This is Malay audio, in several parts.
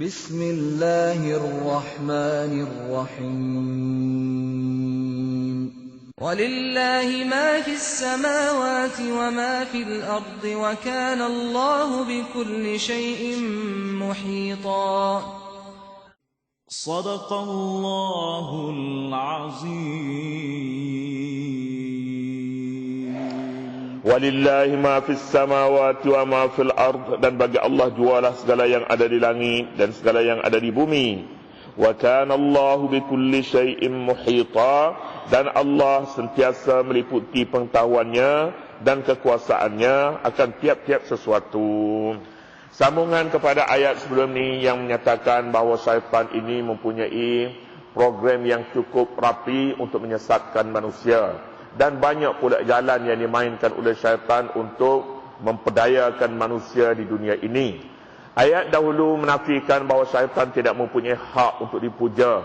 بسم الله الرحمن الرحيم. ولله ما في السماوات وما في الأرض وكان الله بكل شيء محيطا. صدق الله العظيم. Walillahi ma fis samawati wa ma fil ard dan bagi Allah jualah segala yang ada di langit dan segala yang ada di bumi. Wa kana Allahu bi kulli syai'in muhita dan Allah sentiasa meliputi pengetahuannya dan kekuasaannya akan tiap-tiap sesuatu. Sambungan kepada ayat sebelum ni yang menyatakan bahawa syaitan ini mempunyai program yang cukup rapi untuk menyesatkan manusia dan banyak pula jalan yang dimainkan oleh syaitan untuk memperdayakan manusia di dunia ini. Ayat dahulu menafikan bahawa syaitan tidak mempunyai hak untuk dipuja.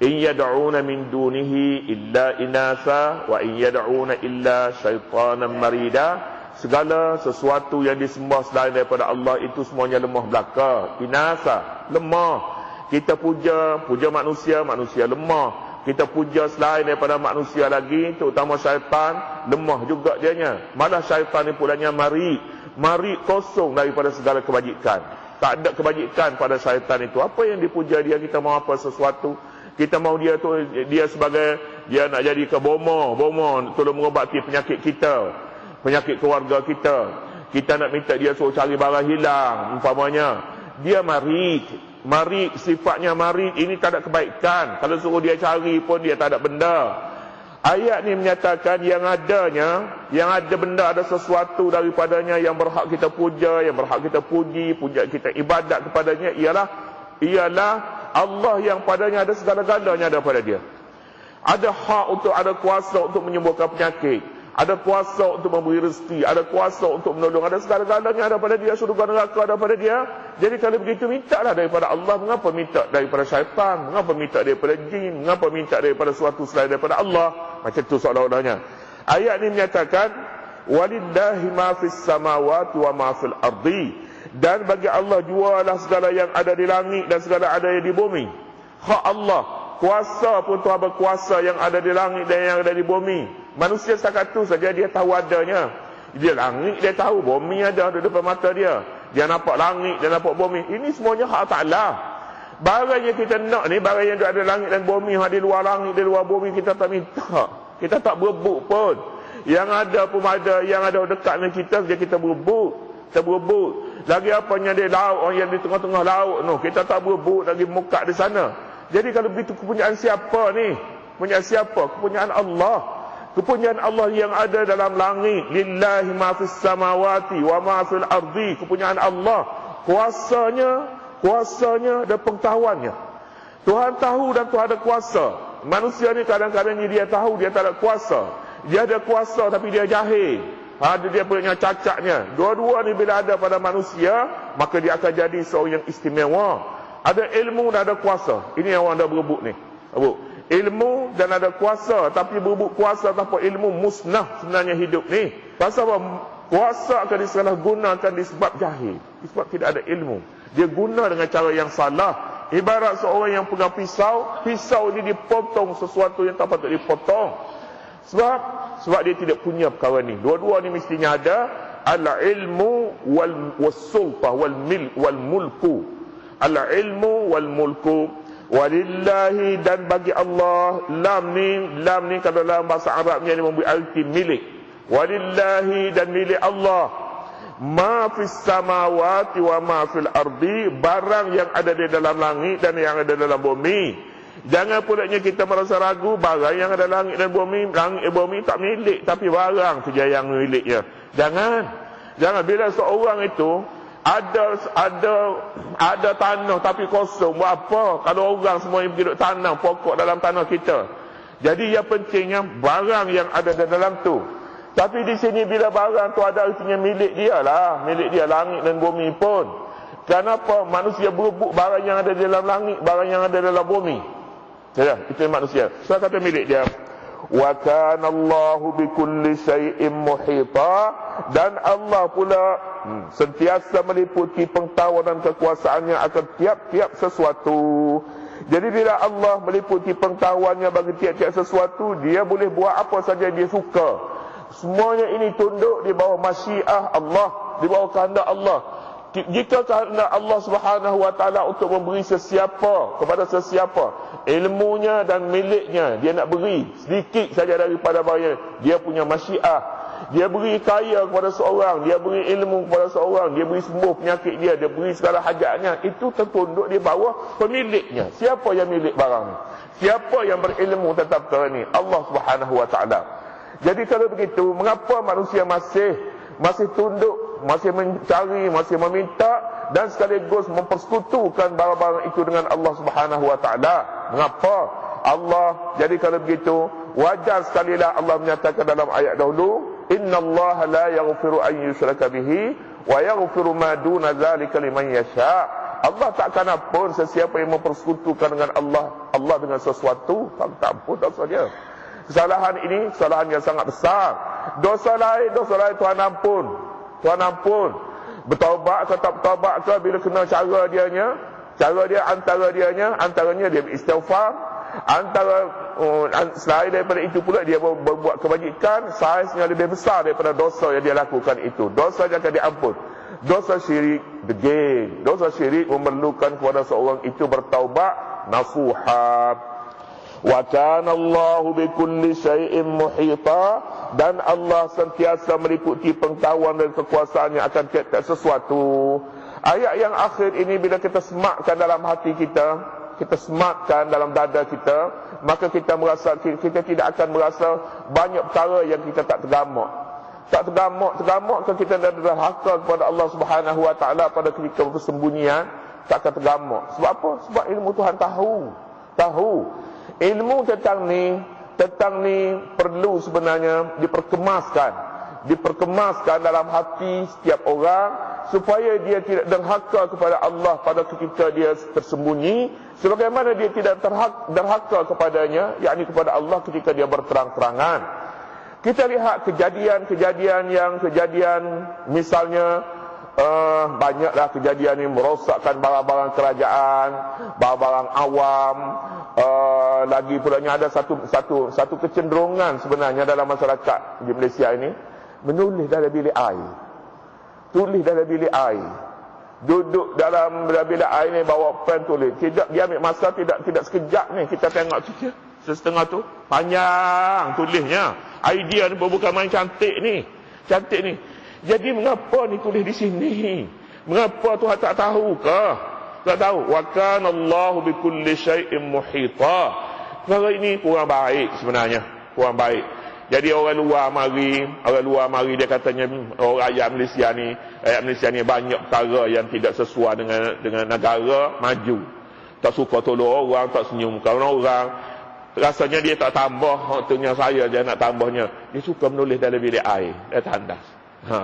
In yad'una min dunihi illa inasa wa in yad'una illa syaitanan marida. Segala sesuatu yang disembah selain daripada Allah itu semuanya lemah belaka. Inasa, lemah. Kita puja, puja manusia, manusia lemah kita puja selain daripada manusia lagi terutama syaitan lemah juga dianya. Malah syaitan ni pulanya mari mari kosong daripada segala kebajikan. Tak ada kebajikan pada syaitan itu. Apa yang dipuja dia? Kita mau apa sesuatu? Kita mau dia tu dia sebagai dia nak jadi ke bomo. Bomo tolong mengobati penyakit kita penyakit keluarga kita. Kita nak minta dia suruh cari barang hilang umpamanya. Dia mari Mari sifatnya mari ini tak ada kebaikan. Kalau suruh dia cari pun dia tak ada benda. Ayat ni menyatakan yang adanya, yang ada benda ada sesuatu daripadanya yang berhak kita puja, yang berhak kita puji, puja kita ibadat kepadanya ialah ialah Allah yang padanya ada segala-galanya daripada dia. Ada hak untuk ada kuasa untuk menyembuhkan penyakit. Ada kuasa untuk memberi rezeki, ada kuasa untuk menolong, ada segala-galanya daripada dia, surga neraka daripada dia. Jadi kalau begitu mintalah daripada Allah, mengapa minta daripada syaitan? Mengapa minta daripada jin? Mengapa minta daripada suatu selain daripada Allah? Macam tu seolah-olahnya. Ayat ini menyatakan walillahi ma fis samawati wa ma fil ardi. Dan bagi Allah jualah segala yang ada di langit dan segala ada yang di bumi. Hak Allah, kuasa pun Tuhan berkuasa yang ada di langit dan yang ada di bumi. Manusia setakat tu saja dia tahu adanya. Dia langit, dia tahu bumi ada di depan mata dia. Dia nampak langit, dia nampak bumi. Ini semuanya hak Ta'ala. Barang yang kita nak ni, barang yang ada langit dan bumi, yang di luar langit, di luar bumi, kita tak minta. Kita tak berebut pun. Yang ada pun ada, yang ada dekat dengan kita, saja kita berebut. Kita berebut. Lagi apa yang di laut, yang di tengah-tengah laut, no, kita tak berebut lagi muka di sana. Jadi kalau begitu kepunyaan siapa ni? Kepunyaan siapa? Kepunyaan Allah. Kepunyaan Allah yang ada dalam langit. Lillahi ma fis samawati wa ma fil ardi. Kepunyaan Allah. Kuasanya, kuasanya dan pengetahuannya. Tuhan tahu dan Tuhan ada kuasa. Manusia ni kadang-kadang dia tahu dia tak ada kuasa. Dia ada kuasa tapi dia jahil. Ada dia punya cacatnya. Dua-dua ni bila ada pada manusia, maka dia akan jadi seorang yang istimewa. Ada ilmu dan ada kuasa. Ini yang orang dah berebut ni. Berebut ilmu dan ada kuasa tapi berebut kuasa tanpa ilmu musnah sebenarnya hidup ni. Pasal apa? Kuasa akan disalahgunakan disebab jahil disebab tidak ada ilmu. Dia guna dengan cara yang salah. Ibarat seorang yang pegang pisau pisau ini dipotong sesuatu yang tak patut dipotong. Sebab sebab dia tidak punya perkara ni. Dua-dua ni mestinya ada. Al ilmu wal wasultah wal mil wal mulku al ilmu wal mulku Walillahi dan bagi Allah Lam ni Lam ni kalau dalam bahasa Arabnya ni memberi arti milik. Walillahi dan milik Allah. Ma fis samawati wa ma fil ardi Barang yang ada di dalam langit dan yang ada dalam bumi. Jangan pulaknya kita merasa ragu Barang yang ada langit dan bumi Langit dan bumi tak milik Tapi barang saja yang miliknya. Jangan. Jangan bila seorang itu ada ada ada tanah tapi kosong. Buat apa? Kalau orang semua yang pergi tanam pokok dalam tanah kita. Jadi yang pentingnya barang yang ada di dalam tu. Tapi di sini bila barang tu ada artinya milik dia lah. Milik dia langit dan bumi pun. Kenapa? Manusia berebut barang yang ada di dalam langit barang yang ada dalam bumi. Ya itu manusia. Saya kata milik dia wa kana Allahu bikulli syai'in muhita. Dan Allah pula hmm, sentiasa meliputi pengetahuan dan kekuasaannya akan tiap-tiap sesuatu. Jadi bila Allah meliputi pengetahuannya bagi tiap-tiap sesuatu dia boleh buat apa saja dia suka. Semuanya ini tunduk di bawah masyiah Allah di bawah kehendak Allah jika kehendak Allah Subhanahu wa taala untuk memberi sesiapa kepada sesiapa ilmunya dan miliknya dia nak beri sedikit saja daripada bayar dia punya masyiah. Dia beri kaya kepada seorang dia beri ilmu kepada seorang dia beri sembuh penyakit dia dia beri segala hajatnya itu tertunduk di bawah pemiliknya. Siapa yang milik barang ni? Siapa yang berilmu tentang perkara ni? Allah Subhanahu wa taala. Jadi kalau begitu mengapa manusia masih masih tunduk, masih mencari, masih meminta dan sekaligus mempersekutukan barang-barang itu dengan Allah Subhanahu wa taala. Mengapa? Allah jadi kalau begitu wajar sekali lah Allah menyatakan dalam ayat dahulu Inna Allah la yaghfiru an yushraka bihi wa yaghfiru ma duna zalika liman yasha Allah tak akan ampun sesiapa yang mempersekutukan dengan Allah Allah dengan sesuatu tak, tak ampun dosa dia Kesalahan ini kesalahan yang sangat besar. Dosa lain, dosa lain Tuhan ampun. Tuhan ampun. Bertaubat ke tak bertaubat ke bila kena cara dianya. Cara dia antara dianya, antaranya dia istighfar. Antara uh, selain daripada itu pula dia berbuat kebajikan saiznya lebih besar daripada dosa yang dia lakukan itu. Dosa yang akan diampun. Dosa syirik begin. Dosa syirik memerlukan kepada seorang itu bertaubat nasuhah wa kana Allahu bi kulli syai'in muhita dan Allah sentiasa meliputi pengetahuan dan kekuasaannya akan tiap-tiap sesuatu. Ayat yang akhir ini bila kita semakkan dalam hati kita, kita semakkan dalam dada kita, maka kita merasa kita tidak akan merasa banyak perkara yang kita tak tergamak. Tak tergamak, tergamak ke kita dah derhaka kepada Allah Subhanahu Wa Taala pada ketika persembunyian, tak akan tergamak. Sebab apa? Sebab ilmu Tuhan tahu. Tahu Ilmu tentang ni Tentang ni perlu sebenarnya Diperkemaskan Diperkemaskan dalam hati setiap orang Supaya dia tidak derhaka kepada Allah Pada ketika dia tersembunyi Sebagaimana dia tidak derhaka kepadanya yakni kepada Allah ketika dia berterang-terangan Kita lihat kejadian-kejadian yang Kejadian misalnya uh, banyaklah kejadian ini merosakkan barang-barang kerajaan, barang-barang awam. Uh, lagi pulanya ada satu satu satu kecenderungan sebenarnya dalam masyarakat di Malaysia ini menulis dalam bilik air. Tulis dalam bilik air. Duduk dalam bilik air ni bawa pen tulis. Tidak dia ambil masa tidak tidak sekejap ni kita tengok saja. Setengah tu panjang tulisnya. Idea ni bukan main cantik ni. Cantik ni. Jadi mengapa ni tulis di sini? Mengapa Tuhan tak tahu ke? Tak tahu. Wa kana Allahu bi kulli syai'in muhita. Perkara ini kurang baik sebenarnya. Kurang baik. Jadi orang luar mari, orang luar mari dia katanya orang rakyat Malaysia ni, rakyat Malaysia ni banyak perkara yang tidak sesuai dengan dengan negara maju. Tak suka tolong orang, tak senyum kalau orang. Rasanya dia tak tambah, waktunya saya dia nak tambahnya. Dia suka menulis dalam bilik air. Dia tandas. Ha,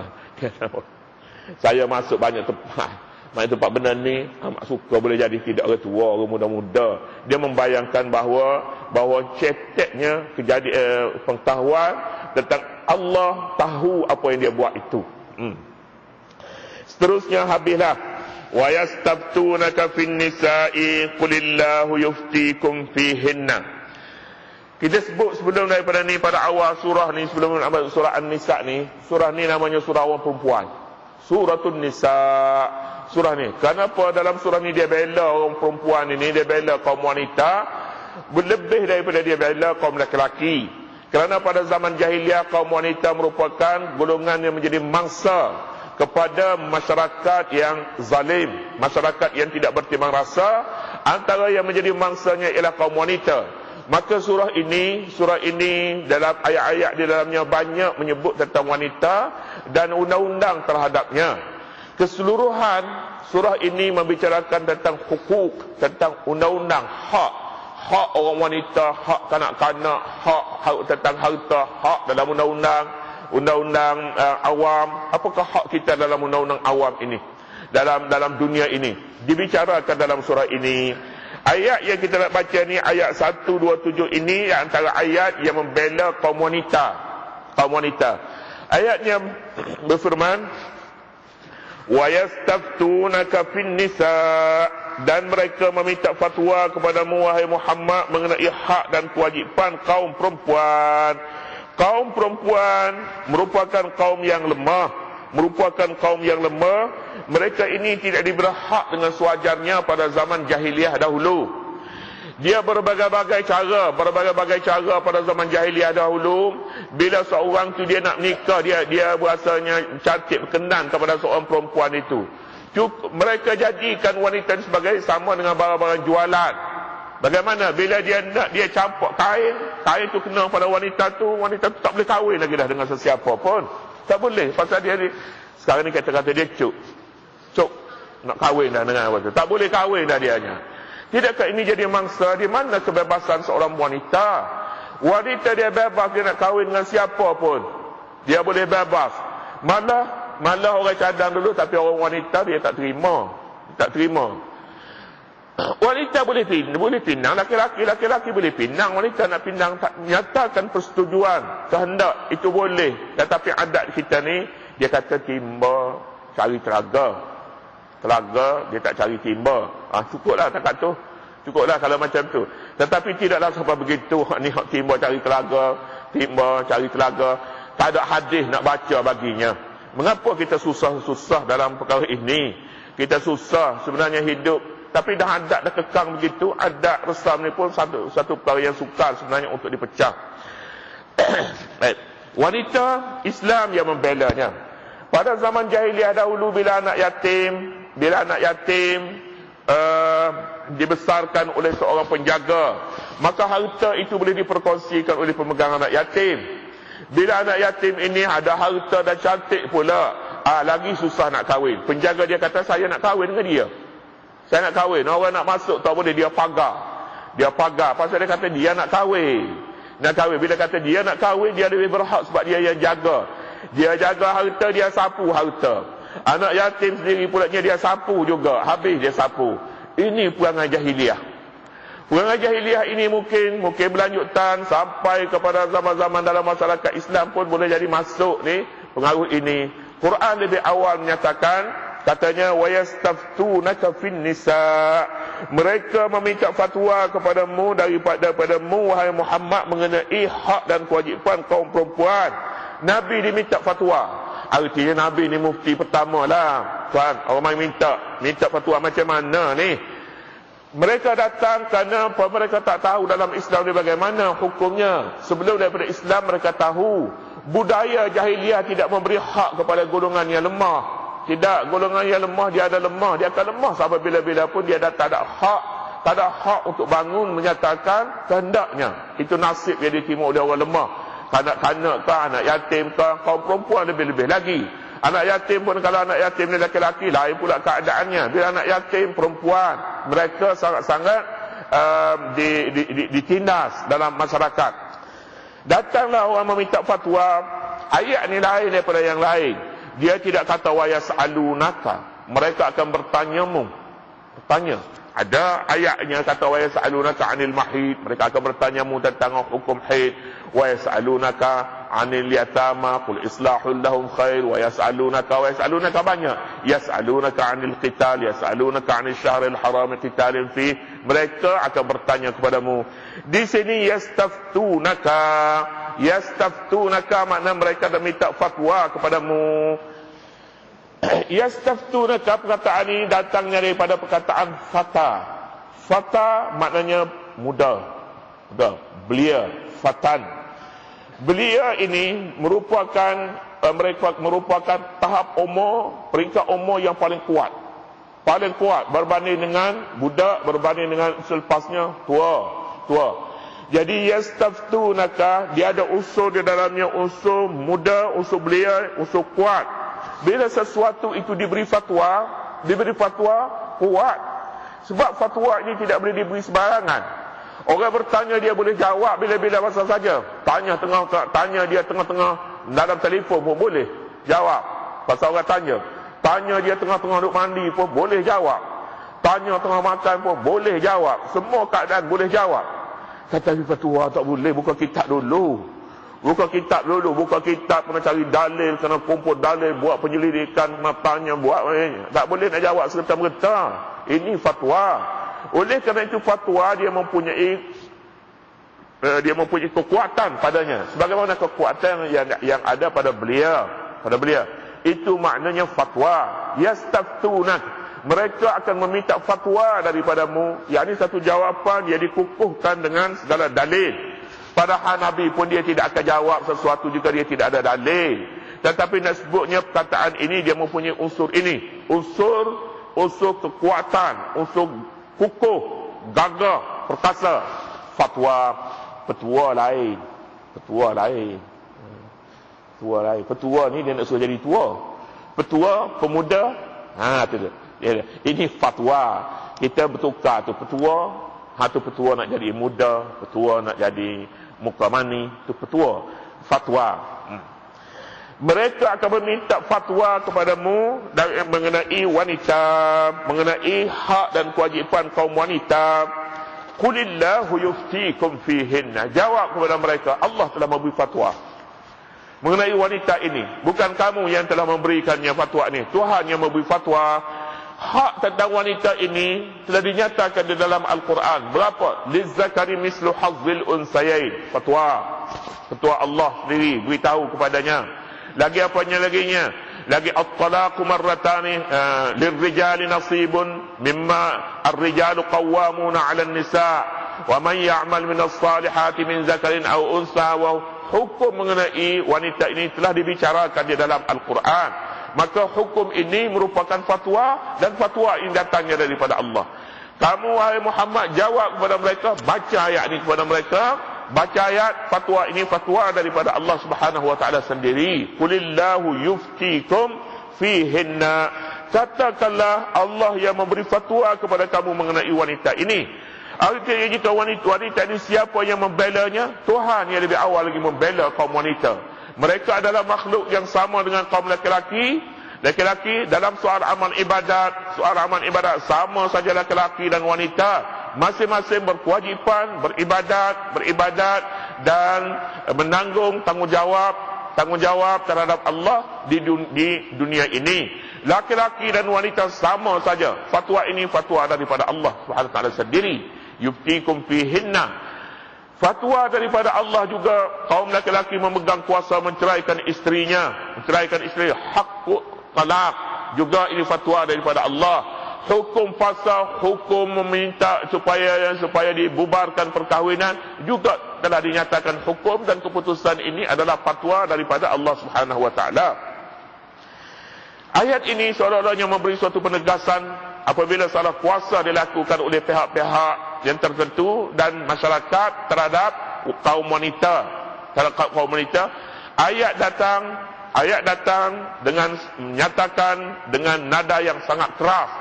saya masuk banyak tempat. Banyak tempat benda ni amat suka boleh jadi tidak orang tua, orang muda-muda. Dia membayangkan bahawa bahawa ceteknya kejadian eh, pengetahuan tentang Allah tahu apa yang dia buat itu. Hmm. Seterusnya habislah wa yastabtunaka fin nisa'i qulillahu yuftikum fihinna kita sebut sebelum daripada ni pada awal surah ni sebelum surah An-Nisa ni, surah ni namanya surah orang perempuan. Suratul Nisa. Surah ni. Kenapa dalam surah ni dia bela orang perempuan ini, dia bela kaum wanita berlebih daripada dia bela kaum lelaki. Kerana pada zaman jahiliah kaum wanita merupakan golongan yang menjadi mangsa kepada masyarakat yang zalim, masyarakat yang tidak bertimbang rasa, antara yang menjadi mangsanya ialah kaum wanita. Maka surah ini, surah ini dalam ayat-ayat di dalamnya banyak menyebut tentang wanita dan undang-undang terhadapnya. Keseluruhan surah ini membicarakan tentang hukuk, tentang undang-undang, hak. Hak orang wanita, hak kanak-kanak, hak, hak tentang harta, hak dalam undang-undang, undang-undang uh, awam. Apakah hak kita dalam undang-undang awam ini? Dalam dalam dunia ini. Dibicarakan dalam surah ini Ayat yang kita nak baca ni ayat 127 ini antara ayat yang membela kaum wanita. Kaum wanita. Ayatnya berfirman wa yastaftunaka fin nisa dan mereka meminta fatwa kepadamu wahai Muhammad mengenai hak dan kewajipan kaum perempuan. Kaum perempuan merupakan kaum yang lemah, merupakan kaum yang lemah mereka ini tidak diberi hak dengan sewajarnya pada zaman jahiliah dahulu. Dia berbagai-bagai cara, berbagai-bagai cara pada zaman jahiliah dahulu. Bila seorang tu dia nak nikah, dia dia berasanya cantik berkenan kepada seorang perempuan itu. Cuk, mereka jadikan wanita ini sebagai sama dengan barang-barang jualan. Bagaimana bila dia nak dia campur kain, kain tu kena pada wanita tu, wanita tu tak boleh kahwin lagi dah dengan sesiapa pun. Tak boleh pasal dia ni sekarang ni kata-kata dia cuk. Cuk nak kahwin dah dengan apa tu. Tak boleh kahwin dah dia. Tidakkah ini jadi mangsa di mana kebebasan seorang wanita? Wanita dia bebas dia nak kahwin dengan siapa pun. Dia boleh bebas. Malah malah orang cadang dulu tapi orang wanita dia tak terima. Tak terima. Wanita boleh pinang, boleh pinang. Laki-laki, laki-laki boleh pinang. Wanita nak pinang, tak nyatakan persetujuan. Kehendak, itu boleh. Tetapi adat kita ni, dia kata timba cari telaga telaga dia tak cari timba. Ha, cukuplah takat tu. Cukuplah kalau macam tu. Tetapi tidaklah sampai begitu ni hak timba cari telaga timba cari telaga. Tak ada hadis nak baca baginya. Mengapa kita susah-susah dalam perkara ini? Kita susah sebenarnya hidup. Tapi dah adat dah kekang begitu adat resam ni pun satu satu perkara yang sukar sebenarnya untuk dipecah. Wanita Islam yang membelanya. Pada zaman jahiliah dahulu bila anak yatim, bila anak yatim uh, dibesarkan oleh seorang penjaga, maka harta itu boleh diperkongsikan oleh pemegang anak yatim. Bila anak yatim ini ada harta dan cantik pula, ah lagi susah nak kahwin. Penjaga dia kata saya nak kahwin dengan dia. Saya nak kahwin. Orang nak masuk tak boleh dia pagar. Dia pagar pasal dia kata dia nak kahwin. Nak kahwin bila kata dia nak kahwin dia lebih berhak sebab dia yang jaga. Dia jaga harta, dia sapu harta. Anak yatim sendiri pula dia sapu juga. Habis dia sapu. Ini perangai jahiliah. Perangai jahiliah ini mungkin mungkin berlanjutan sampai kepada zaman-zaman dalam masyarakat Islam pun boleh jadi masuk ni pengaruh ini. Quran lebih awal menyatakan katanya wayastaftunaka fin nisa mereka meminta fatwa kepadamu daripada padamu wahai Muhammad mengenai hak dan kewajipan kaum perempuan Nabi diminta fatwa. Artinya Nabi ni mufti pertama lah. Tuan, orang main minta. Minta fatwa macam mana ni? Mereka datang kerana mereka tak tahu dalam Islam ni bagaimana hukumnya. Sebelum daripada Islam mereka tahu. Budaya jahiliah tidak memberi hak kepada golongan yang lemah. Tidak, golongan yang lemah dia ada lemah. Dia akan lemah sampai bila-bila pun dia dah tak ada hak. Tak ada hak untuk bangun menyatakan kehendaknya. Itu nasib yang diterima oleh orang lemah kanak-kanak ke anak yatim ke kaum perempuan lebih-lebih lagi. Anak yatim pun kalau anak yatim ni laki-laki lain pula keadaannya. Bila anak yatim perempuan mereka sangat-sangat um, ditindas dalam masyarakat. Datanglah orang meminta fatwa ayat ni lain daripada yang lain. Dia tidak kata wayas alunaka mereka akan bertanyamu bertanya. Ada ayatnya kata wa yasalunaka 'anil mahid. Mereka akan bertanya mu tentang hukum haid yasalunaka 'anil yatama qul islahul lahum khair wa yasalunaka wa yasalunaka banyak yasalunaka 'anil qital yasalunaka 'anil syahril haram qitalin fi mereka akan bertanya kepadamu di sini yastaftunaka yastaftunaka makna mereka dah minta fatwa kepadamu Yastaftunaka perkataan ini datangnya daripada perkataan fata. Fata maknanya muda. Muda. Belia. Fatan. Belia ini merupakan uh, mereka merupakan tahap umur, peringkat umur yang paling kuat. Paling kuat berbanding dengan budak, berbanding dengan selepasnya tua. Tua. Jadi yastaftunaka dia ada unsur di dalamnya unsur muda, unsur belia, unsur kuat bila sesuatu itu diberi fatwa diberi fatwa kuat sebab fatwa ini tidak boleh diberi sembarangan orang bertanya dia boleh jawab bila-bila masa saja tanya tengah tanya dia tengah-tengah dalam telefon pun boleh jawab pasal orang tanya tanya dia tengah-tengah duduk mandi pun boleh jawab tanya tengah makan pun boleh jawab. Semua keadaan boleh jawab. Tetapi fatwa tak boleh. Buka kitab dulu. Buka kitab dulu. Buka kitab kena cari dalil. Kena kumpul dalil. Buat penyelidikan. Kena tanya. Buat eh. Tak boleh nak jawab serta-merta. Ini fatwa. Oleh kerana itu fatwa dia mempunyai uh, dia mempunyai kekuatan padanya. Sebagaimana kekuatan yang yang ada pada beliau. Pada beliau. Itu maknanya fatwa. Yastaftunak mereka akan meminta fatwa daripadamu yang ini satu jawapan dia dikukuhkan dengan segala dalil padahal Nabi pun dia tidak akan jawab sesuatu jika dia tidak ada dalil tetapi nak sebutnya perkataan ini dia mempunyai unsur ini unsur unsur kekuatan unsur kukuh gagah perkasa. Fatwa petua lain. Petua lain. Petua lain. Petua ni dia nak suruh jadi tua. Petua pemuda. Ha tu dia. Ya, ini fatwa. Kita bertukar tu petua, ha tu petua nak jadi muda, petua nak jadi muka mani, tu petua. Fatwa. Hmm. Mereka akan meminta fatwa kepadamu mengenai wanita, mengenai hak dan kewajipan kaum wanita. Qulillahu yuftikum fihinna. Jawab kepada mereka, Allah telah memberi fatwa mengenai wanita ini. Bukan kamu yang telah memberikannya fatwa ini. Tuhan yang memberi fatwa hak tentang wanita ini telah dinyatakan di dalam Al-Quran. Berapa? Lizzakari mislu hazzil unsayain. Fatwa. Fatwa Allah sendiri beritahu kepadanya. Lagi apanya laginya? Lagi at-talaqu marratani uh, lirrijali nasibun mimma ar-rijalu qawwamuna 'ala an-nisa wa man ya'mal min as-salihati min zakarin aw unsa wa hukum mengenai wanita ini telah dibicarakan di dalam Al-Quran maka hukum ini merupakan fatwa dan fatwa ini datangnya daripada Allah. Kamu wahai Muhammad jawab kepada mereka, baca ayat ini kepada mereka, baca ayat fatwa ini fatwa daripada Allah Subhanahu wa taala sendiri. Qulillahu yuftikum fihinna. Katakanlah Allah yang memberi fatwa kepada kamu mengenai wanita ini. Artinya jika wanita, wanita ini siapa yang membelanya? Tuhan yang lebih awal lagi membela kaum wanita. Mereka adalah makhluk yang sama dengan kaum lelaki. Lelaki dalam soal amal ibadat, soal amal ibadat sama saja lelaki dan wanita. Masing-masing berkewajipan beribadat, beribadat dan menanggung tanggungjawab tanggungjawab terhadap Allah di, dunia ini. Laki-laki dan wanita sama saja. Fatwa ini fatwa daripada Allah taala sendiri. Yuftikum fihinna Fatwa daripada Allah juga kaum laki-laki memegang kuasa menceraikan istrinya, menceraikan isteri hak talak juga ini fatwa daripada Allah. Hukum fasa, hukum meminta supaya supaya dibubarkan perkahwinan juga telah dinyatakan hukum dan keputusan ini adalah fatwa daripada Allah Subhanahu wa taala. Ayat ini seolah-olahnya memberi suatu penegasan apabila salah kuasa dilakukan oleh pihak-pihak yang tertentu dan masyarakat terhadap kaum wanita terhadap kaum wanita ayat datang ayat datang dengan menyatakan dengan nada yang sangat keras.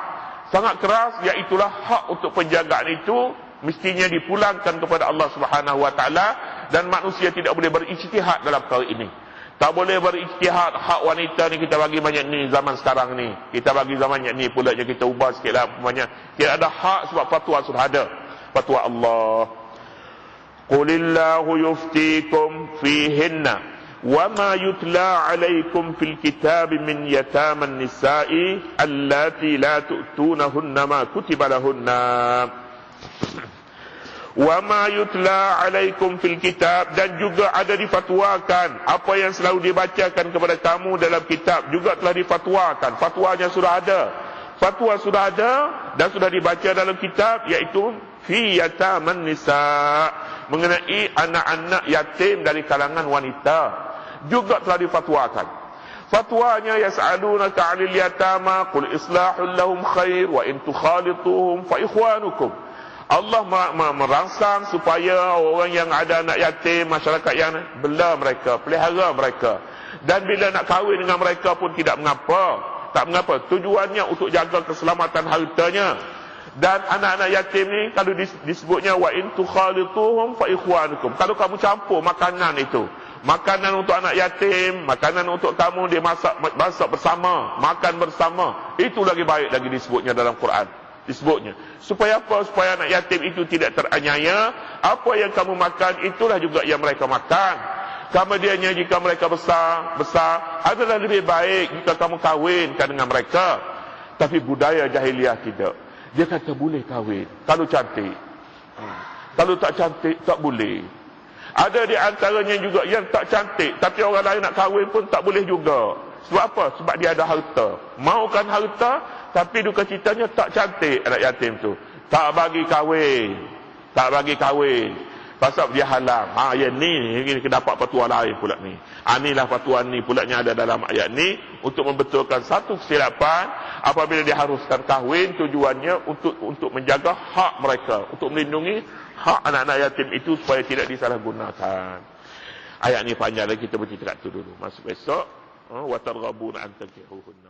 Sangat keras iaitulah hak untuk penjagaan itu mestinya dipulangkan kepada Allah Subhanahu wa taala dan manusia tidak boleh berijtihad dalam perkara ini. Tak boleh berijtihad hak wanita ni kita bagi banyak ni zaman sekarang ni. Kita bagi zaman ni pula je kita ubah sikitlah banyak tidak ada hak sebab fatwa sudah ada. Fatwa Allah. Qulillahu yuftikum fihinna وما يتلى عليكم في الكتاب من يتامى النساء اللاتي لا تؤتونهن ما كتب لهن وما يتلى عليكم في الكتاب dan juga ada difatwakan apa yang selalu dibacakan kepada kamu dalam kitab juga telah difatwakan fatwanya sudah ada fatwa sudah ada dan sudah dibaca dalam kitab iaitu fi yataman nisa mengenai anak-anak yatim dari kalangan wanita juga telah difatwakan fatwanya yas'alunaka 'anil yatama qul islahul lahum khair wa in tukhalituhum fa ikhwanukum. Allah merangsang supaya orang yang ada anak yatim masyarakat yang bela mereka pelihara mereka. Dan bila nak kahwin dengan mereka pun tidak mengapa. Tak mengapa. Tujuannya untuk jaga keselamatan hartanya. Dan anak-anak yatim ni kalau disebutnya wa in tukhalituhum fa ikhwanukum. Kalau kamu campur makanan itu makanan untuk anak yatim makanan untuk kamu dia masak masak bersama makan bersama itu lagi baik lagi disebutnya dalam Quran disebutnya. Supaya apa? Supaya anak yatim itu tidak teraniaya. Apa yang kamu makan, itulah juga yang mereka makan. Kemudiannya jika mereka besar, besar adalah lebih baik jika kamu kahwinkan dengan mereka. Tapi budaya jahiliah tidak. Dia kata boleh kahwin kalau cantik. Hmm. Kalau tak cantik tak boleh. Ada di antaranya juga yang tak cantik tapi orang lain nak kahwin pun tak boleh juga. Sebab apa? Sebab dia ada harta. Maukan harta tapi duka citanya tak cantik anak yatim tu. Tak bagi kahwin. Tak bagi kahwin. Pasal dia halang. Ha, ayat ni, ini dapat patuah lain pula ni. Ha, inilah patuan ni pula yang ada dalam ayat ni. Untuk membetulkan satu kesilapan. Apabila diharuskan kahwin, tujuannya untuk untuk menjaga hak mereka. Untuk melindungi hak anak-anak yatim itu supaya tidak disalahgunakan. Ayat ni panjang lagi kita bercerita tu dulu. Masuk besok. Ha, Watargabun antakihuhunna. Allah